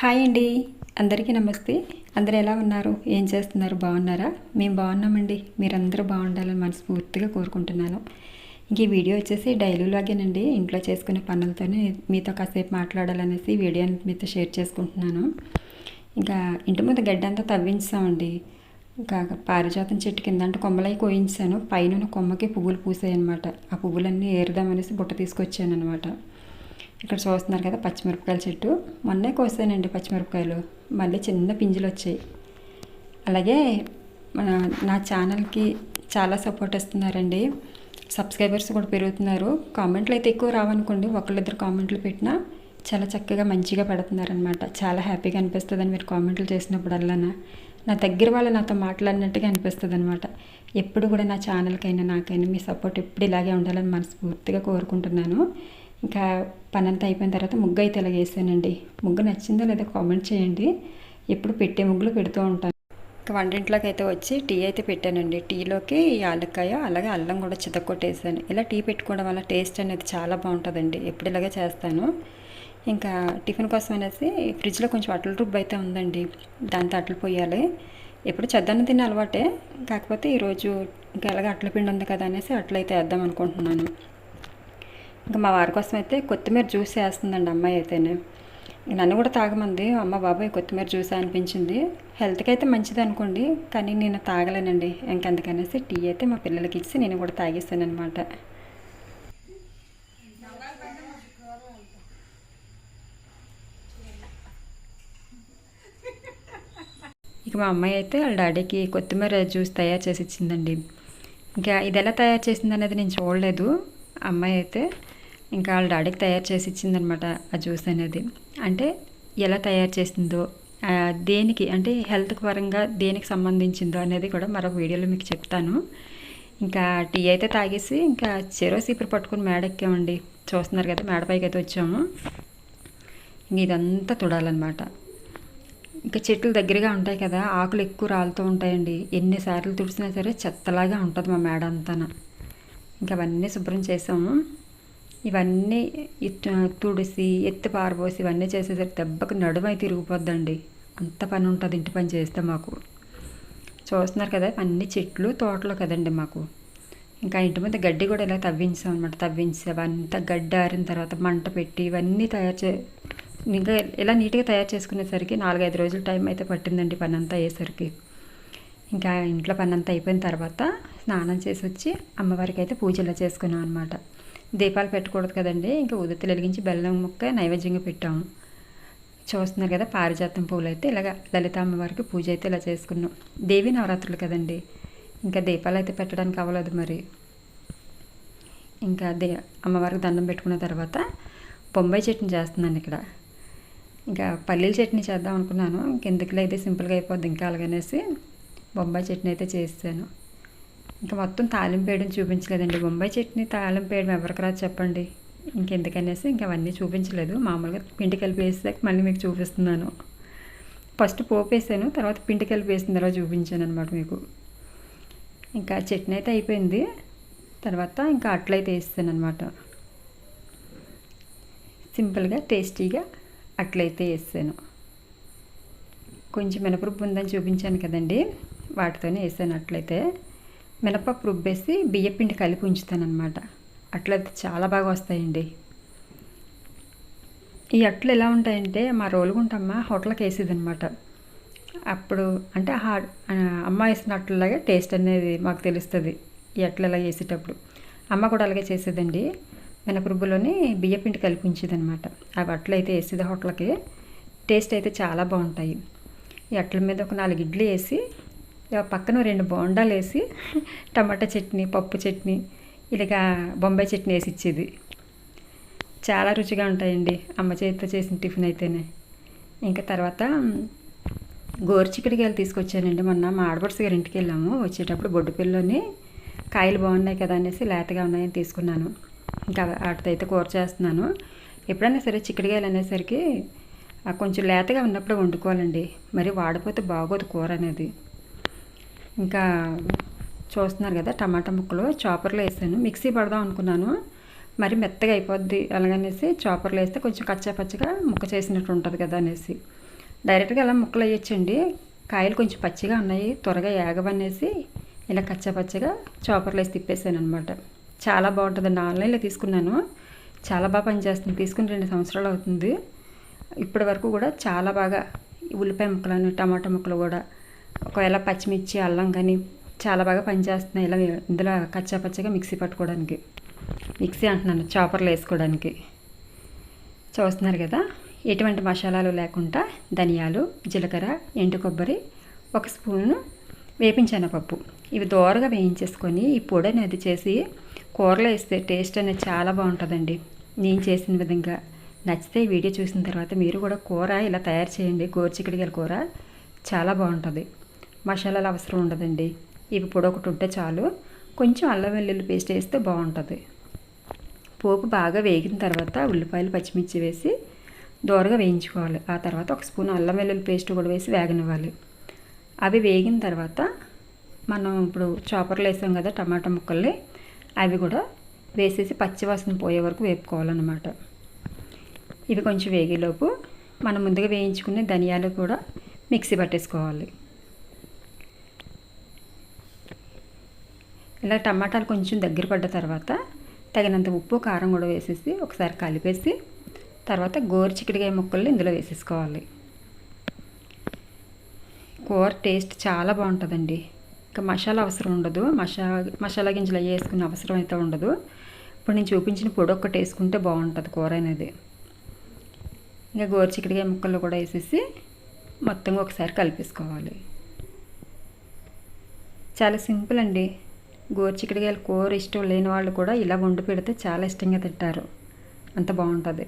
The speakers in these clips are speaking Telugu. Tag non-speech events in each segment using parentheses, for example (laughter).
హాయ్ అండి. అందరికీ నమస్తే. అందరు ఎలా ఉన్నారు? ఏం చేస్తున్నారు? బాగున్నారా? మేము బాగున్నామండి. మీరందరూ బాగుండాలని మనస్ఫూర్తిగా కోరుకుంటున్నాను. ఇంక ఈ వీడియో వచ్చేసి డైలీ లాగేనండి ఇంట్లో చేసుకునే పనులతోనే మీతో కాసేపు మాట్లాడాలనేసి వీడియో వీడియోని మీతో షేర్ చేసుకుంటున్నాను. ఇంకా ఇంటి ముందు గడ్డ అంతా తవ్వించామండి. ఇంకా పారిజాతం చెట్టు కింద అంటే కొమ్మలై కోయించాను. పైన కొమ్మకి పువ్వులు పూసాయి అనమాట ఆ పువ్వులన్నీ ఏరుదామనేసి బుట్ట తీసుకొచ్చాను అనమాట ఇక్కడ చూస్తున్నారు కదా పచ్చిమిరపకాయల చెట్టు. మొన్నే కోసానండి పచ్చిమిరపకాయలు. మళ్ళీ చిన్న పింజులు వచ్చాయి అలాగే మన నా ఛానల్కి చాలా సపోర్ట్ ఇస్తున్నారండి. సబ్స్క్రైబర్స్ కూడా పెరుగుతున్నారు. కామెంట్లు అయితే ఎక్కువ రావనుకోండి. ఒకళ్ళిద్దరు కామెంట్లు పెట్టినా చాలా చక్కగా మంచిగా పెడుతున్నారనమాట చాలా హ్యాపీగా అనిపిస్తుందని మీరు కామెంట్లు చేసినప్పుడల్లా నా దగ్గర వాళ్ళు నాతో మాట్లాడినట్టుగా అనిపిస్తుంది అనమాట ఎప్పుడు కూడా నా ఛానల్కైనా నాకైనా మీ సపోర్ట్ ఎప్పుడు ఇలాగే ఉండాలని మనస్ఫూర్తిగా కోరుకుంటున్నాను. ఇంకా పనంతా అయిపోయిన తర్వాత ముగ్గు అయితే ఇలా వేసానండి ముగ్గు నచ్చిందో లేదో కామెంట్ చేయండి. ఎప్పుడు పెట్టే ముగ్గులు పెడుతూ ఉంటాను. ఇంకా వంటింట్లోకి అయితే వచ్చి టీ అయితే పెట్టానండి. టీలోకి యాలక్కాయ అలాగే అల్లం కూడా చితక్కొట్టేసాను. ఇలా టీ పెట్టుకోవడం వల్ల టేస్ట్ అనేది చాలా బాగుంటుందండి. ఎప్పుడు ఇలాగే చేస్తాను. ఇంకా టిఫిన్ కోసం అనేసి ఫ్రిడ్జ్లో కొంచెం అట్ల రుబ్బు అయితే ఉందండి. దాంతో అట్లు పోయాలి. ఎప్పుడు చెద్దన్న తిన్న అలవాటే. కాకపోతే ఈరోజు ఇంకా ఎలాగ అట్ల పిండి ఉంది కదా అనేసి అట్లయితే వేద్దాం అనుకుంటున్నాను. ఇంకా మా వారి కోసం అయితే కొత్తిమీర జ్యూస్ వేస్తుందండి అమ్మాయి అయితేనే. నన్ను కూడా తాగమంది. అమ్మ బాబాయ్ కొత్తిమీర జ్యూస్ అనిపించింది. హెల్త్కి అయితే మంచిది అనుకోండి కానీ నేను తాగలేనండి. ఇంకెందుకనేసి టీ అయితే మా పిల్లలకి ఇచ్చి నేను కూడా తాగేస్తాను అనమాట ఇక మా అమ్మాయి అయితే వాళ్ళ డాడీకి కొత్తిమీర జ్యూస్ తయారు చేసి ఇచ్చిందండి. ఇంకా ఇది ఎలా తయారు చేసింది అనేది నేను చూడలేదు. అమ్మాయి అయితే ఇంకా వాళ్ళ డాడీకి తయారు చేసి ఇచ్చిందనమాట ఆ జ్యూస్ అనేది. అంటే ఎలా తయారు చేసిందో దేనికి అంటే హెల్త్ పరంగా దేనికి సంబంధించిందో అనేది కూడా మరొక వీడియోలో మీకు చెప్తాను. ఇంకా టీ అయితే తాగేసి ఇంకా చెరో సీపర్ పట్టుకుని మేడ ఎక్కామండి. చూస్తున్నారు కదా మేడపైకి అయితే వచ్చాము. ఇంక ఇదంతా తుడాలన్నమాట. ఇంకా చెట్లు దగ్గరగా ఉంటాయి కదా ఆకులు ఎక్కువ రాలుతూ ఉంటాయండి. ఎన్నిసార్లు తుడిసినా సరే చెత్తలాగా ఉంటుంది మా మేడ అంతా ఇంకా అవన్నీ శుభ్రం చేసాము. ఇవన్నీ తుడిసి ఎత్తి పారబోసి ఇవన్నీ చేసేసరికి దెబ్బకి నడుమై తిరిగిపోద్దండి. అంత పని ఉంటుంది ఇంటి పని చేస్తే మాకు. చూస్తున్నారు కదా అన్ని చెట్లు తోటలు కదండి మాకు. ఇంకా ఇంటి ముందు గడ్డి కూడా ఇలా తవ్వించాం అనమాట తవ్వించి అవంతా గడ్డి ఆరిన తర్వాత మంట పెట్టి ఇవన్నీ తయారు చే ఇంకా ఇలా నీట్గా తయారు చేసుకునేసరికి నాలుగైదు రోజులు టైం అయితే పట్టిందండి పని అంతా అయ్యేసరికి. ఇంకా ఇంట్లో పని అంతా అయిపోయిన తర్వాత స్నానం చేసి వచ్చి అమ్మవారికి అయితే పూజ ఇలా చేసుకున్నాం అనమాట దీపాలు పెట్టకూడదు కదండి. ఇంకా ఉదత్తలు వెలిగించి బెల్లం ముక్క నైవేద్యంగా పెట్టాము. చూస్తున్నారు కదా పారిజాతం పువ్వులు అయితే ఇలాగ లలిత అమ్మవారికి పూజ అయితే ఇలా చేసుకున్నాం. దేవి నవరాత్రులు కదండి. ఇంకా దీపాలు అయితే పెట్టడానికి అవ్వలేదు మరి. ఇంకా దే అమ్మవారికి దండం పెట్టుకున్న తర్వాత బొంబాయి చట్నీ చేస్తున్నాను ఇక్కడ. ఇంకా పల్లీల చట్నీ చేద్దాం అనుకున్నాను. ఇంకెందుకులో అయితే సింపుల్గా అయిపోద్ది ఇంకా అలాగనేసి బొంబాయి చట్నీ అయితే చేస్తాను ఇంకా మొత్తం తాలింపు వేయడం చూపించలేదండి. బొంబాయి చట్నీ తాలింపు వేయడం ఎవరికి రాదు చెప్పండి. ఇంకెందుకనేసి ఇంకా అవన్నీ చూపించలేదు. మామూలుగా పిండి కలిపి వేసాక మళ్ళీ మీకు చూపిస్తున్నాను. ఫస్ట్ పోపు వేసాను తర్వాత పిండి కలిపి వేసిన తర్వాత చూపించాను అనమాట మీకు. ఇంకా చట్నీ అయితే అయిపోయింది. తర్వాత ఇంకా అట్లయితే వేస్తాను అనమాట సింపుల్గా టేస్టీగా అట్లయితే వేసాను. కొంచెం మినపరుపు ఉందని చూపించాను కదండి. వాటితోనే వేసాను అట్లయితే. మినపప్పు రుబ్బేసి బియ్యపిండి కలిపి ఉంచుతాను అట్లయితే చాలా బాగా వస్తాయండి. ఈ అట్లు ఎలా ఉంటాయంటే మా రోలుగుంటమ్మ హోటల్కి వేసేది అనమాట అప్పుడు అంటే అమ్మ వేసిన అట్లలాగే టేస్ట్ అనేది మాకు తెలుస్తుంది ఈ అట్లు ఎలా వేసేటప్పుడు. అమ్మ కూడా అలాగే చేసేదండి. మినపరుబ్బులోని బియ్యపిండి కలిపి ఉంచేది అనమాట అవి అట్లయితే వేసేది హోటల్కి. టేస్ట్ అయితే చాలా బాగుంటాయి. ఈ అట్ల మీద ఒక నాలుగు ఇడ్లీ వేసి పక్కన రెండు బోండాలు వేసి టమాటా చట్నీ పప్పు చట్నీ ఇలాగా బొంబాయి చట్నీ వేసి ఇచ్చేది. చాలా రుచిగా ఉంటాయండి. అమ్మ చేతితో చేసిన టిఫిన్ అయితేనే. ఇంకా తర్వాత గోరు చిక్కుడుకాయలు తీసుకొచ్చానండి మొన్న. మా ఆడపడుసు గారి ఇంటికి వెళ్ళాము. వచ్చేటప్పుడు బొడ్డు పిల్లని కాయలు బాగున్నాయి కదా అనేసి లేతగా ఉన్నాయని తీసుకున్నాను. ఇంకా వాటితో అయితే కూర చేస్తున్నాను. ఎప్పుడైనా సరే చిక్కడికాయలు అనేసరికి కొంచెం లేతగా ఉన్నప్పుడు వండుకోవాలండి. మరి వాడిపోతే బాగోదు కూర అనేది. ఇంకా చూస్తున్నారు కదా టమాటా ముక్కలు చాపర్లో వేసాను. మిక్సీ పడదాం అనుకున్నాను. మరి మెత్తగా అయిపోద్ది అలాగనేసి చాపర్లో వేస్తే కొంచెం కచ్చా పచ్చగా ముక్క చేసినట్టు ఉంటుంది కదా అనేసి. డైరెక్ట్గా అలా ముక్కలు వేయచ్చండి. కాయలు కొంచెం పచ్చిగా ఉన్నాయి త్వరగా ఏగవనేసి ఇలా కచ్చా పచ్చగా చాపర్లో వేసి తిప్పేసాను అనమాట చాలా బాగుంటుందండి. ఆన్లైన్లో తీసుకున్నాను. చాలా బాగా పనిచేస్తుంది. తీసుకుని రెండు సంవత్సరాలు అవుతుంది. ఇప్పటి వరకు కూడా చాలా బాగా ఉల్లిపాయ ముక్కలు టమాటా ముక్కలు కూడా ఒకవేళ పచ్చిమిర్చి అల్లం కానీ చాలా బాగా పనిచేస్తున్నాయి. ఇలా ఇందులో కచ్చా పచ్చగా మిక్సీ పట్టుకోవడానికి. మిక్సీ అంటున్నాను చాపర్లు వేసుకోవడానికి. చూస్తున్నారు కదా? ఎటువంటి మసాలాలు లేకుండా ధనియాలు జీలకర్ర ఎండు కొబ్బరి ఒక స్పూను వేపించిన పప్పు ఇవి దోరగా వేయించేసుకొని ఈ పొడి అనేది చేసి కూరలో వేస్తే టేస్ట్ అనేది చాలా బాగుంటుందండి. నేను చేసిన విధంగా. నచ్చితే వీడియో చూసిన తర్వాత మీరు కూడా కూర ఇలా తయారు చేయండి. గోరు చిక్కడిగల కూర చాలా బాగుంటుంది. మసాలాలు అవసరం ఉండదండి. ఇవి పొడి ఒకటి ఉంటే చాలు. కొంచెం అల్లం వెల్లుల్లి పేస్ట్ వేస్తే బాగుంటుంది. పోపు బాగా వేగిన తర్వాత ఉల్లిపాయలు పచ్చిమిర్చి వేసి దోరగా వేయించుకోవాలి. ఆ తర్వాత ఒక స్పూన్ అల్లం వెల్లుల్లి పేస్ట్ కూడా వేసి వేగనివ్వాలి. అవి వేగిన తర్వాత మనం ఇప్పుడు చాపర్లు వేసాం కదా టమాటా ముక్కల్ని అవి కూడా వేసేసి పచ్చివాసన పోయే వరకు వేపుకోవాలన్నమాట. ఇవి కొంచెం వేగేలోపు మనం ముందుగా వేయించుకునే ధనియాలు కూడా మిక్సీ పట్టేసుకోవాలి. ఇలా టమాటాలు కొంచెం దగ్గర పడ్డ తర్వాత తగినంత ఉప్పు కారం కూడా వేసేసి ఒకసారి కలిపేసి తర్వాత గోరు చిక్కుడుకాయ ముక్కలు ఇందులో వేసేసుకోవాలి. కూర టేస్ట్ చాలా బాగుంటుందండి. ఇంకా మసాలా అవసరం ఉండదు. మసా మసాలా గింజలు అవి వేసుకునే అవసరం అయితే ఉండదు. ఇప్పుడు నేను చూపించిన పొడి ఒక్కటి వేసుకుంటే బాగుంటుంది కూర అనేది. ఇంకా గోరు చిక్కుడుకాయ ముక్కలు కూడా వేసేసి మొత్తంగా ఒకసారి కలిపేసుకోవాలి. చాలా సింపుల్ అండి. గోరుచిక్కడికాయలు కూర ఇష్టం లేని వాళ్ళు కూడా ఇలా వండి పెడితే చాలా ఇష్టంగా తింటారు. అంత బాగుంటుంది.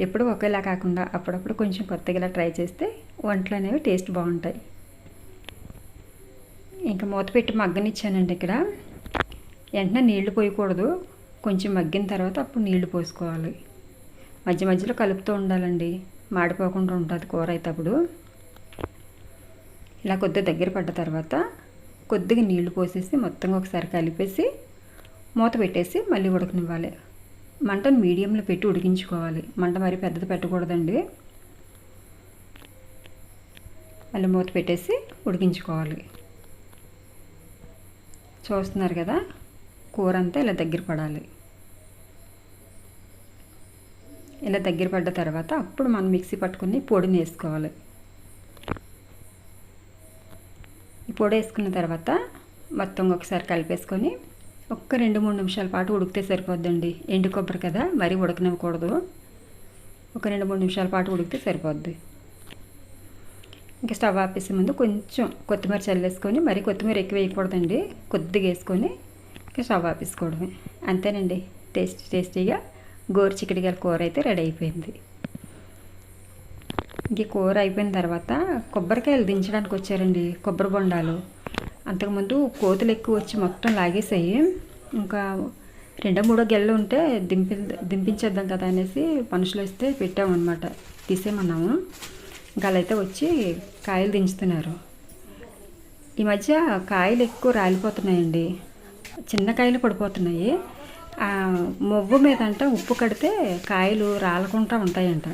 ఎప్పుడు ఒకేలా కాకుండా అప్పుడప్పుడు కొంచెం కొత్తగా ఇలా ట్రై చేస్తే వంటలు అనేవి టేస్ట్ బాగుంటాయి. ఇంకా మూత పెట్టి మగ్గనిచ్చానండి ఇక్కడ. వెంటనే నీళ్ళు పోయకూడదు. కొంచెం మగ్గిన తర్వాత అప్పుడు నీళ్ళు పోసుకోవాలి. మధ్య మధ్యలో కలుపుతూ ఉండాలండి. మాడిపోకుండా ఉంటుంది కూర అయితే అప్పుడు. ఇలా కొద్దిగా దగ్గర పడ్డ తర్వాత కొద్దిగా నీళ్ళు పోసేసి మొత్తంగా ఒకసారి కలిపేసి మూత పెట్టేసి మళ్ళీ ఉడకనివ్వాలి. మంటను మీడియంలో పెట్టి ఉడికించుకోవాలి. మంట మరి పెద్దది పెట్టకూడదండి. మళ్ళీ మూత పెట్టేసి ఉడికించుకోవాలి. చూస్తున్నారు కదా కూర అంతా ఇలా దగ్గర పడాలి. ఇలా దగ్గర పడ్డ తర్వాత అప్పుడు మనం మిక్సీ పట్టుకుని పొడిని వేసుకోవాలి. ఈ పొడి వేసుకున్న తర్వాత మొత్తం ఒకసారి కలిపేసుకొని ఒక్క రెండు మూడు నిమిషాల పాటు ఉడికితే సరిపోద్దండి. ఎండు కొబ్బరి కదా మరీ ఉడకనివ్వకూడదు. ఒక రెండు మూడు నిమిషాల పాటు ఉడికితే సరిపోద్ది. ఇంకా స్టవ్ ఆపేసే ముందు కొంచెం కొత్తిమీర చల్లేసుకొని మరీ కొత్తిమీర ఎక్కువ వేయకూడదండి. కొద్దిగా వేసుకొని ఇంకా స్టవ్ ఆపేసుకోవడమే. అంతేనండి. టేస్టీ టేస్టీగా గోరు చిక్కడికాయల కూర అయితే రెడీ అయిపోయింది. ఇంక కూర అయిపోయిన తర్వాత కొబ్బరికాయలు దించడానికి వచ్చారండి కొబ్బరి బొండాలు. అంతకుముందు కోతులు ఎక్కువ వచ్చి మొత్తం లాగేసాయి. ఇంకా రెండో మూడో గెళ్ళు ఉంటే దింపి దింపించేద్దాం కదా అనేసి మనుషులు వస్తే పెట్టామన్నమాట. తీసేయమన్నాము. ఇంకా అయితే వచ్చి కాయలు దించుతున్నారు. ఈ మధ్య కాయలు ఎక్కువ రాలిపోతున్నాయండి. చిన్న కాయలు పడిపోతున్నాయి. మొవ్వు మీద అంట ఉప్పు కడితే కాయలు రాలకుండా ఉంటాయంట.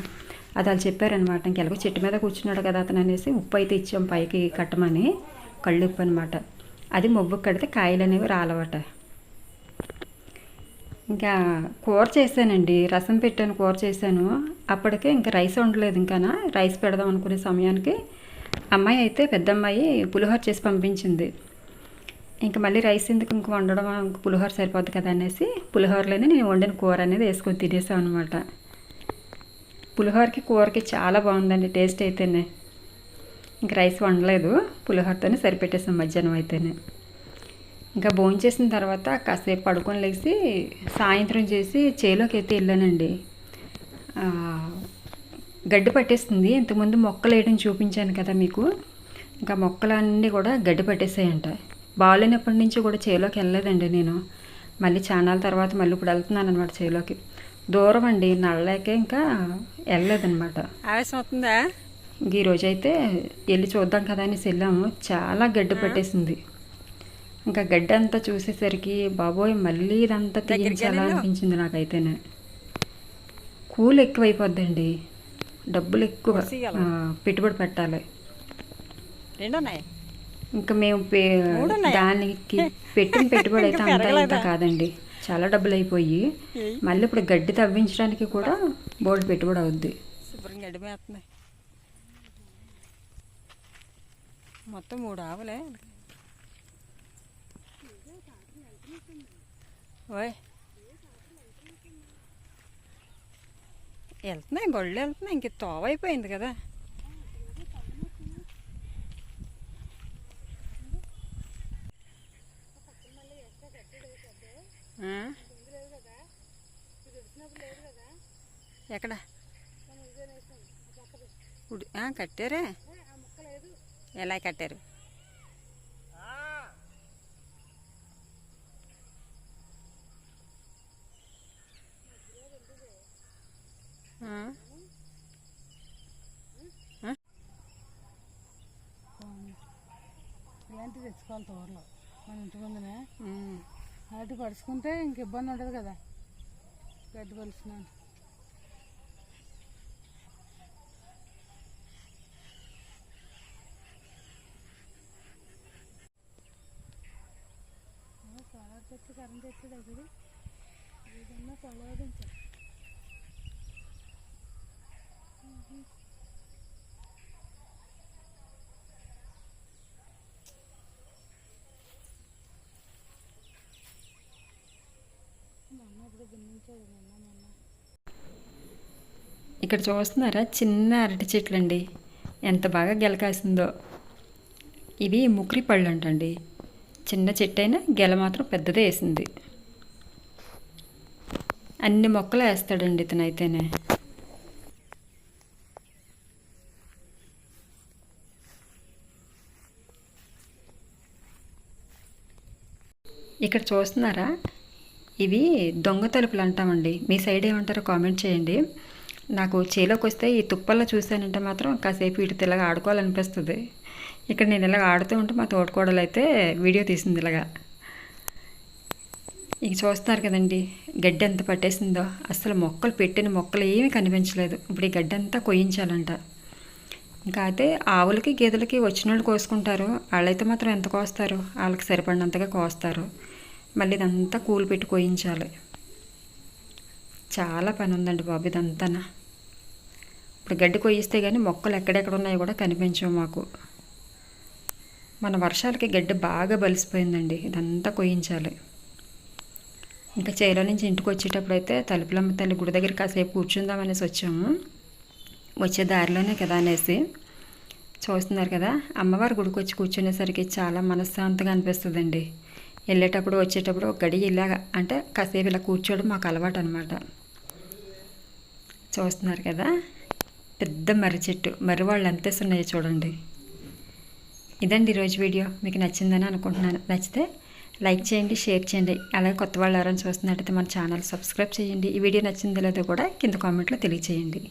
అది వాళ్ళు చెప్పారనమాట ఇంకెలాగో చెట్టు మీద కూర్చున్నాడు కదా అతను అనేసి ఉప్పు అయితే ఇచ్చాం పైకి కట్టమని. కళ్ళు ఉప్పు అనమాట అది మొబ్బు కడితే కాయలు అనేవి రాలవట. ఇంకా కూర చేశానండి. రసం పెట్టాను కూర చేశాను. అప్పటికే ఇంకా రైస్ ఉండలేదు ఇంకా రైస్ పెడదాం అనుకునే సమయానికి అమ్మాయి అయితే పెద్ద అమ్మాయి పులిహోర చేసి పంపించింది. ఇంకా మళ్ళీ రైస్ ఎందుకు ఇంక వండడం? పులిహోర సరిపోద్ది కదా అనేసి పులిహోరలోనే నేను వండిన కూర అనేది వేసుకొని తినేసాం అనమాట పులిహోరకి కూరకి చాలా బాగుందండి టేస్ట్ అయితేనే. ఇంకా రైస్ వండలేదు పులిహోరతోనే సరిపెట్టేసాం మధ్యాహ్నం అయితేనే. ఇంకా భోజనం చేసిన తర్వాత కాసేపు పడుకొని లేచి సాయంత్రం చేసి చేలోకి అయితే వెళ్ళానండి. గడ్డి పట్టేస్తుంది ఇంతకుముందు మొక్కలు వేయడం చూపించాను కదా మీకు. ఇంకా మొక్కలన్నీ కూడా గడ్డి పట్టేసాయంట. బాగాలేనప్పటి నుంచి కూడా చేలోకి వెళ్ళలేదండి నేను. మళ్ళీ చాలా తర్వాత మళ్ళీ ఇప్పుడు వెళ్తున్నాను అనమాట చేలోకి. దూరం అండి నడలేకే ఇంకా వెళ్ళలేదనమాట ఆవేశం అవుతుందా? ఇంక ఈరోజు అయితే వెళ్ళి చూద్దాం కదా అనేసి వెళ్ళాము. చాలా గడ్డి పట్టేసింది. ఇంకా గడ్డి అంతా చూసేసరికి బాబోయ్ మళ్ళీ ఇదంతా తీయించాలా అనిపించింది నాకైతేనే. కూల్ ఎక్కువైపోద్దండి. డబ్బులు ఎక్కువ పెట్టుబడి పెట్టాలి. ఇంకా మేము? దానికి (laughs) పెట్టిన పెట్టుబడి అయితే అంతా ఇంత? కాదండి. చాలా డబ్బులు అయిపోయి. మళ్ళీ ఇప్పుడు గడ్డి తవ్వించడానికి కూడా బోర్డు పెట్టుబడి అవుద్ది. శుభ్రంగా గడిమేస్తున్నాయి మొత్తం మూడు ఆవులే. ఓయ్. వెళ్తున్నాయి బళ్ళు వెళ్తున్నాయి ఇంక తోవ అయిపోయింది కదా ఆ? ఎక్కడ ఉడి ఆ, కట్టారే? ఎలా కట్టారు? ఇలాంటివి తెచ్చుకోవాలి తోరలో. మన ఇంటి ముందునే. ఉమ్. అరటి పరుచుకుంటే ఇంక ఇబ్బంది ఉండదు కదా. గడ్డి పలుచున్నాను సోలార్ కరెంట్ తెచ్చాడు అక్కడ ఏదన్నా పొలవదించా మొన్న ఇక్కడ చూస్తున్నారా? చిన్న అరటి చెట్లు అండి ఎంత బాగా గెలకాసిందో. ఇవి ముక్రి పళ్ళు అంటండి. చిన్న చెట్టు అయినా గెల మాత్రం పెద్దదే వేసింది. అన్ని మొక్కలు వేస్తాడండి ఇతనైతేనే. ఇక్కడ చూస్తున్నారా? ఇవి దొంగ తలుపులు అంటామండి. మీ సైడ్ ఏమంటారో కామెంట్ చేయండి. నాకు చేలోకి వస్తే ఈ తుప్పల్లో చూశానంటే మాత్రం కాసేపు వీటితో తెల్లగా ఆడుకోవాలనిపిస్తుంది. ఇక్కడ నేను ఇలాగ ఆడుతూ ఉంటే మా తోటకోడలు అయితే వీడియో తీసింది ఇలాగా. ఇక చూస్తున్నారు కదండి గడ్డి ఎంత పట్టేసిందో. అసలు మొక్కలు పెట్టిన మొక్కలు ఏమీ కనిపించలేదు. ఇప్పుడు ఈ గడ్డి అంతా కొయ్యించాలంట. ఇంకా అయితే ఆవులకి గేదెలకి వచ్చిన వాళ్ళు కోసుకుంటారు. వాళ్ళైతే మాత్రం ఎంత కోస్తారు? వాళ్ళకి సరిపడినంతగా కోస్తారు. మళ్ళీ ఇదంతా కూలి పెట్టి కోయించాలి చాలా పని ఉందండి బాబు ఇదంతా ఇప్పుడు గడ్డి కొయ్యిస్తే కానీ మొక్కలు ఎక్కడెక్కడ ఉన్నాయో కూడా కనిపించవు మాకు. మన వర్షాలకి గడ్డి బాగా బలిసిపోయిందండి. ఇదంతా కొయ్యించాలి. ఇంకా చేలో నుంచి ఇంటికి వచ్చేటప్పుడు అయితే తలుపులమ్మ తల్లి గుడి దగ్గర కాసేపు కూర్చుందామనేసి వచ్చాము. వచ్చే దారిలోనే కదా అనేసి చూస్తున్నారు కదా అమ్మవారి గుడికి వచ్చి కూర్చునేసరికి చాలా మనశ్శాంతిగా అనిపిస్తుందండి. వెళ్ళేటప్పుడు వచ్చేటప్పుడు ఒక గడి ఇలాగ అంటే కాసేపు ఇలా కూర్చోవడం మాకు అలవాటు అనమాట చూస్తున్నారు కదా పెద్ద మర్రి చెట్టు. మర్రి వాళ్ళు ఎంత చూడండి. ఇదండి ఈరోజు వీడియో. మీకు నచ్చిందని అనుకుంటున్నాను. నచ్చితే లైక్ చేయండి షేర్ చేయండి. అలాగే కొత్త వాళ్ళు ఎవరైనా చూస్తున్నట్టయితే మన ఛానల్ సబ్స్క్రైబ్ చేయండి. ఈ వీడియో నచ్చిందో లేదో కూడా కింద కామెంట్లో తెలియచేయండి.